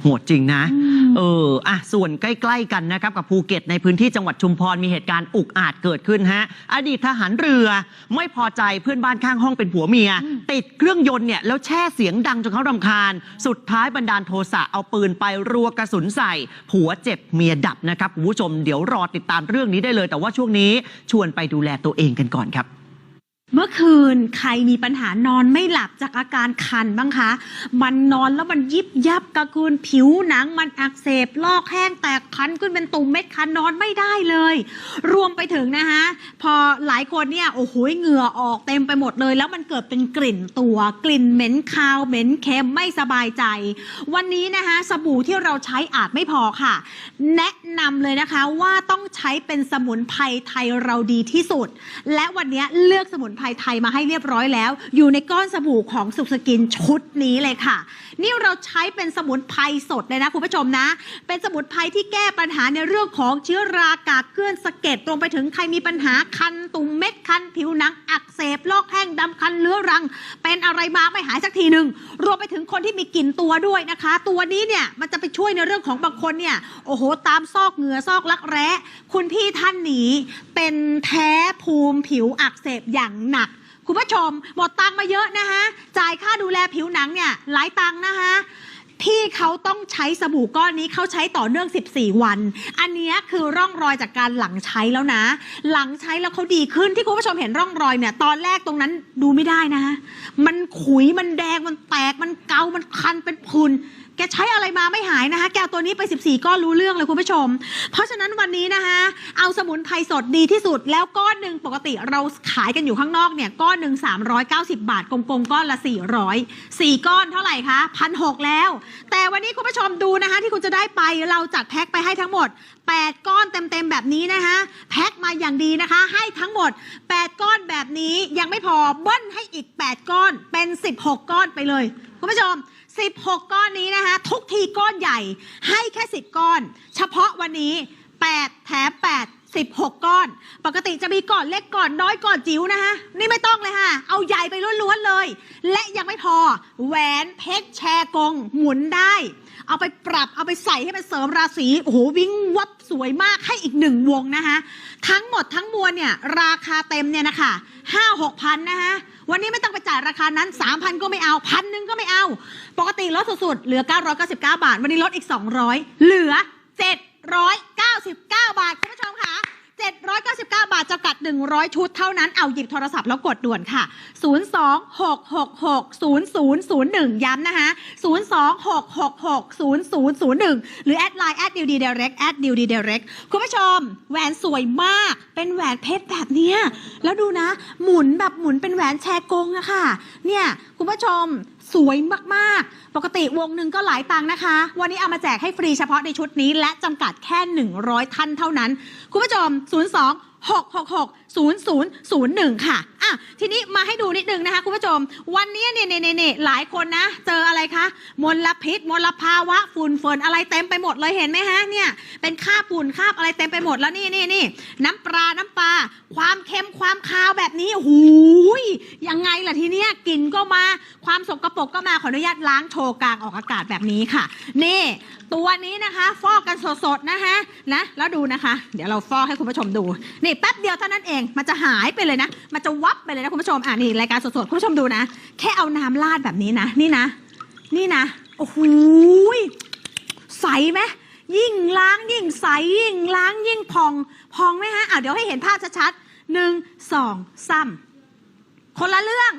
โหดจริงนะ เอออะส่วนใกล้ ๆ กันนะครับ กับภูเก็ตในพื้นที่จังหวัดชุมพรมีเหตุการณ์อุกอาจเกิดขึ้นฮะ อดีตทหารเรือ ไม่พอใจเพื่อนบ้านข้างห้องเป็นผัวเมีย ติดเครื่องยนต์เนี่ยแล้วแช่เสียงดังจนเขารำคาญ สุดท้ายบันดาลโทสะเอาปืนไปรัวกระสุนใส่ ผัวเจ็บเมียดับนะครับคุณผู้ชมเดี๋ยวรอติดตามเรื่องนี้ได้เลย แต่ว่าช่วงนี้ชวนไปดูแลตัวเองกันก่อนครับ เมื่อคืนใครมีปัญหานอนไม่หลับจากอาการคันบ้างคะ มันนอนแล้วมันยิบยับกระกุนผิวหนังมันอักเสบลอกแห้งแตกคันขึ้นเป็นตุ่มเม็ดคันนอนไม่ได้เลย รวมไปถึงนะคะพอหลายคนเนี่ยโอ้โหเหงื่อออกเต็มไปหมดเลย แล้วมันเกิดเป็นกลิ่นตัวกลิ่นเหม็นคาวเหม็นเค็มไม่สบายใจ วันนี้นะคะสบู่ที่เราใช้อาจไม่พอค่ะ แนะนำเลยนะคะว่าต้องใช้เป็นสมุนไพรไทยเราดีที่สุด และวันนี้เลือกสมุนไพรไทยมาให้เรียบร้อยแล้ว อยู่ในก้อนสบู่ของสุขสกินชุดนี้เลยค่ะ นี่เราใช้เป็นสมุนไพรสดเลยนะคุณผู้ชมนะ เป็นสมุนไพรที่แก้ปัญหาในเรื่องของเชื้อรากากเกลื่อนสะเก็ดตรงไปถึงใครมีปัญหาคันตุ่มเม็ดคันผิวหนังอักเสบลอกแห้งดำคันเลื้อรัง เป็นอะไรมาไม่หายสักทีหนึ่งรวมไปถึงคนที่มีกลิ่นตัวด้วยนะคะ ตัวนี้เนี่ยมันจะไปช่วยในเรื่องของบางคนเนี่ยโอ้โห ตามซอกเหงื่อซอกลักแร้ คุณพี่ท่านนี้เป็นแพ้ภูมิผิวอักเสบอย่างหนัก คุณผู้ชมหมดตังมาเยอะนะคะจ่ายค่าดูแลผิวหนังเนี่ยหลายตังนะคะพี่เขาต้องใช้สบู่ก้อนนี้เขาใช้ต่อเนื่อง 14 วัน อันนี้คือร่องรอยจากการหลังใช้แล้วนะ หลังใช้แล้วเขาดีขึ้นที่คุณผู้ชมเห็นร่องรอยเนี่ย ตอนแรกตรงนั้นดูไม่ได้นะคะมันขุยมันแดงมันแตกมันเกา มันคันเป็นพุน แกใช้อะไรมาไม่หายนะคะ แกตัวนี้ไป 14 ก้อนรู้เรื่องเลยคุณผู้ชม เพราะฉะนั้นวันนี้นะคะ เอาสมุนไพรสดดีที่สุด แล้วก้อนหนึ่งปกติเราขายกันอยู่ข้างนอกเนี่ย ก้อนหนึ่ง390 บาท กลมๆก้อนละ 400 4 ก้อนเท่าไหร่คะพันหแล้ว แต่วันนี้คุณผู้ชมดูนะคะ ที่คุณจะได้ไปเราจัดแพ็คไปให้ทั้งหมด 8 ก้อนเต็มๆแบบนี้นะคะแพ็คมาอย่างดีนะคะ ให้ทั้งหมด 8 ก้อนแบบนี้ยังไม่พอเบิ้ลให้อีก 8 ก้อนเป็น 16 ก้อนไปเลย คุณผู้ชม 16 ก้อนนี้นะคะ ทุกทีก้อนใหญ่ให้แค่ 10 ก้อน เฉพาะวันนี้ 8 แถม 8 16 ก้อน ปกติจะมีก่อนเล็กก่อนน้อยก่อนจิ๋วนะคะนี่ไม่ต้องเลยค่ะ เอาใหญ่ไปล้วนๆเลย และยังไม่พอ แหวนเพชรแชร์กงหมุนได้ เอาไปปรับเอาไปใส่ให้มันเสริมราศีโอ้โหวิ่งวับสวยมากให้อีกหนึ่งวงนะคะทั้งหมดทั้งมวลเนี่ยราคาเต็มเนี่ยนะคะห้าหกพันนะคะวันนี้ไม่ต้องไปจ่ายราคานั้น 3,000 ก็ไม่เอาพันหนึ่งก็ไม่เอา ปกติลดสุดๆเหลือ 999 บาท วันนี้ลดอีก 200 เหลือ 799 บาท คุณผู้ชมค่ะ 799 บาทจำกัด 100 ชุดเท่านั้น เอาหยิบโทรศัพท์แล้วกดด่วนค่ะ 026660001 ย้ำนะคะ 026660001 หรือแอดไลน์แอดดิวดีเดเร็กแอดดิวดีเดเร็กคุณผู้ชม แหวนสวยมาก เป็นแหวนเพชรแบบเนี้ย แล้วดูนะ หมุนแบบหมุนเป็นแหวนแชร์กงอะค่ะ เนี่ย คุณผู้ชม สวยมาก ๆ ปกติวงหนึ่งก็หลายตังค์นะคะ วันนี้เอามาแจกให้ฟรีเฉพาะในชุดนี้ และจำกัดแค่ 100 ท่านเท่านั้น คุณผู้ชม 02 666 0001 ค่ะ อะ ทีนี้มาให้ดูนิดนึงนะคะ คุณผู้ชม วันนี้เนี่ยเนี่ยเนี่ยหลายคนนะ เจออะไรคะ มลพิษ มลภาวะ ฝุ่นเฟินอะไรเต็มไปหมดเลยเห็นไหมฮะ เนี่ย เป็นคราบฝุ่นคราบอะไรเต็มไปหมดแล้วนี่นี่นี่น้ำปลา น้ำปลา ความเค็ม ความคาวแบบนี้หูยยังไง ล่ะทีเนี้ยกลิ่นก็มาความสกรปรกก็มาขออนุญาตล้างโชว์กลางออกอากาศแบบนี้ค่ะ นี่ ตัวนี้นะคะ ฟอกกันสดๆนะคะนะแล้วดูนะคะ เดี๋ยวเราฟอกให้คุณผู้ชมดู นี่แป๊บเดียวเท่านั้นเองมันจะหายไปเลยนะ มันจะวับไปเลยนะคุณผู้ชมอ่านี่รายการสดๆคุณผู้ชมดูนะ แค่เอาน้ำราดแบบนี้นะนี่นะ นี่นะโอ้โหใสไหมยิ่งล้างยิ่งใสยิ่งล้างยิ่งพอง พองไหมฮะอะเดี๋ยวให้เห็นภาพชัดๆหนึ่งสองสาม คนละเรื่อง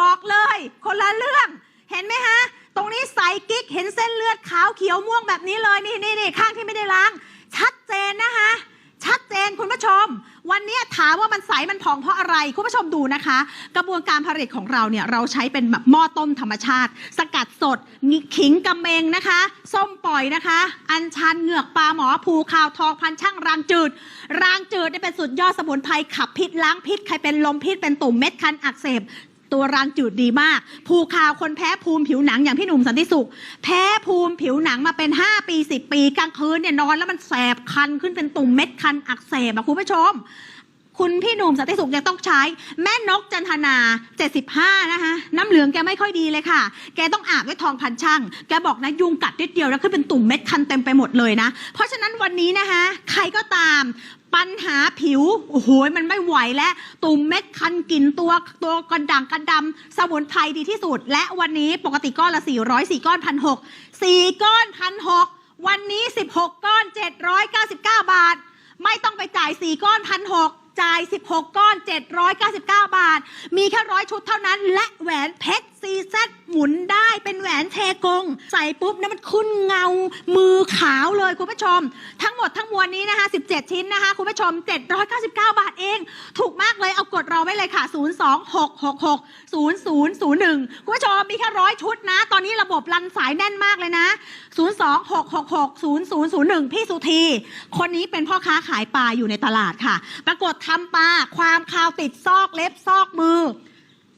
บอกเลย คนละเรื่อง เห็นไหมฮะ ตรงนี้ใสกิ๊กเห็นเส้นเลือดขาวเขียวม่วงแบบนี้เลยนี่นี่นี่ข้างที่ไม่ได้ล้าง ชัดเจนนะคะ ชัดเจนคุณผู้ชม วันนี้ถามว่ามันใสมันผ่องเพราะอะไร คุณผู้ชมดูนะคะ กระบวนการผลิตของเราเนี่ยเราใช้เป็นแบบหม้อต้มธรรมชาติ สกัดสดขิงกำเมงนะคะ ส้มปล่อยนะคะ อัญชันเหงือกปลาหมอภูขาวทองพันช่างรางจืด รางจืดเนี่ยเป็นสุดยอดสมุนไพรขับพิษล้างพิษใครเป็นลมพิษเป็นตุ่มเม็ดคันอักเสบ ตัวรางจืดดีมาก ภูคาวคนแพ้ภูมิผิวหนังอย่างพี่หนุ่มสันติสุข แพ้ภูมิผิวหนังมาเป็น 5 ปี 10 ปีกลางคืนเนี่ยนอนแล้วมันแสบคันขึ้นเป็นตุ่มเม็ดคันอักเสบอะคุณผู้ชม คุณพี่หนุ่มสันติสุขยังต้องใช้ แม่นกจันทนา 75 นะคะน้ำเหลืองแกไม่ค่อยดีเลยค่ะ แกต้องอาบด้วยทองพันช่างแกบอกนะยุงกัดนิดเดียวแล้วขึ้นเป็นตุ่มเม็ดคันเต็มไปหมดเลยนะ เพราะฉะนั้นวันนี้นะคะ ใครก็ตาม ปัญหาผิว โอ้โห มันไม่ไหวแล้ว ตุ่มเม็ดคันกลิ่นตัวตัวกระด่างกระดำ สมุนไพรดีที่สุด และวันนี้ปกติก้อนละ 400 4ก้อนพันหกสี่ก้อนพันหกวันนี้ 16 ก้อน 799 บาท ไม่ต้องไปจ่าย 4 ก้อนพันหกจ่าย 16 ก้อน 799 บาท มีแค่ร้อยชุดเท่านั้น และแหวนเพชร ซีเซตหมุนได้เป็นแหวนเทกง ใส่ปุ๊บนะมันขึ้นเงา มือขาวเลยคุณผู้ชม ทั้งหมดทั้งมวลนี้นะคะ 17 ชิ้นนะคะ คุณผู้ชม 799 บาทเอง ถูกมากเลยเอากดเราไว้เลยค่ะ 02666 0001 คุณผู้ชมมีแค่ร้อยชุดนะ ตอนนี้ระบบรันสายแน่นมากเลยนะ 02666 0001 พี่สุธีคนนี้เป็นพ่อค้าขายปลาอยู่ในตลาดค่ะ ปรากฏทำปลาความคาวติดซอกเล็บซอกมือ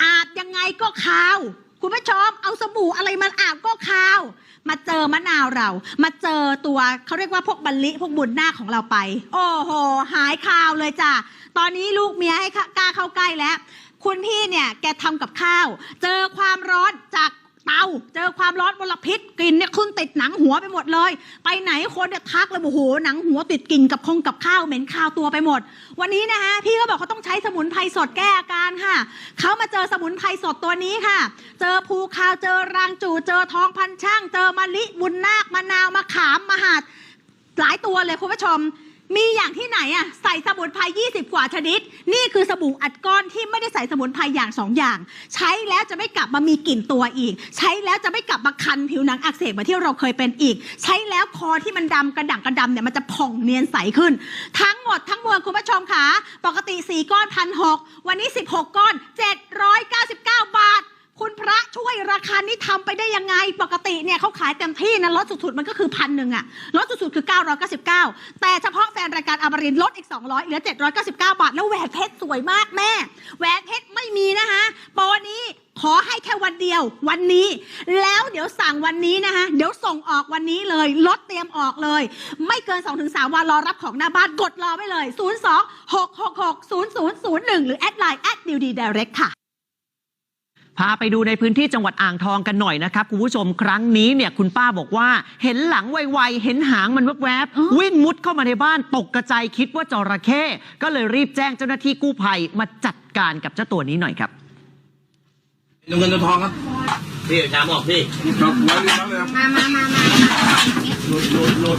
อาบยังไงก็คาว คุณผู้ชมเอาสบู่อะไรมาอาบก็คาว มาเจอมะนาวเรา มาเจอตัวเขาเรียกว่าพวกบัลลิพวกบุญนาคของเราไป โอ้โห หายคาวเลยจ้ะ ตอนนี้ลูกเมียให้กล้าเข้าใกล้แล้ว คุณพี่เนี่ยแกทำกับข้าว เจอความร้อนจาก เตาเจอความร้อนมลพิษกลิ่นเนี่ยขึ้นติดหนังหัวไปหมดเลย ไปไหนคนเนี่ยทักเลยโอ้โหหนังหัวติดกลิ่นกับคงกับข้าวเหม็นคาวตัวไปหมด วันนี้นะคะพี่ก็บอกเขาต้องใช้สมุนไพรสดแก้อาการค่ะเขามาเจอสมุนไพรสดตัวนี้ค่ะ เจอภูคาวเจอรางจูเจอทองพันช่าง เจอมะลิบุญนาคมะนาวมะขามมะหาดหลายตัวเลยคุณผู้ชม มีอย่างที่ไหนอะใส่สมุนไพร20 กว่าชนิด นี่คือสบู่อัดก้อนที่ไม่ได้ใส่สมุนไพรอย่างสองอย่าง ใช้แล้วจะไม่กลับมามีกลิ่นตัวอีก ใช้แล้วจะไม่กลับมาคันผิวหนังอักเสบเหมือนที่เราเคยเป็นอีก ใช้แล้วคอที่มันดำกระด่างกระดำเนี่ยมันจะผ่องเนียนใสขึ้น ทั้งหมดทั้งมวลคุณผู้ชมคะปกติ 4 ก้อนพันหวันนี้ 16 ก้อน 799 บาท คุณพระช่วยราคานี้ทำไปได้ยังไง ปกติเนี่ยเขาขายเต็มที่นะลดสุดๆมันก็คือพันหนึ่งอะลดสุดๆคือ 999 แต่เฉพาะแฟนรายการอมรินลดอีก 200 เหลือ 799 บาท แล้วแหวนเพชรสวยมากแม่ แหวนเพชรไม่มีนะคะโปรนี้ขอให้แค่วันเดียววันนี้ แล้วเดี๋ยวสั่งวันนี้นะคะเดี๋ยวส่งออกวันนี้เลยลดเตรียมออกเลย ไม่เกิน 2-3 วันรอรับของหน้าบ้านกดรอไว้เลย 02 666 0001 หรือแอดไลน์แอดดิวดีเดเรกค่ะ พาไปดูในพื้นที่จังหวัดอ่างทองกันหน่อยนะครับคุณผู้ชมครั้งนี้เนี่ยคุณป้าบอกว่า เห็นหลังไวๆเห็นหางมันแวบอ๋อๆวิ่งมุดเข้ามาในบ้านตกกระจายคิดว่าจระเข้ก็เลยรีบแจ้งเจ้าหน้าที่กู้ภัยมาจัดการกับเจ้าตัวนี้หน่อยครับตัวเงินตัวทองครับพี่ชามออกพี่ครับไว้เลยครับเลยครับมามามามาหลุดหลุดหลุด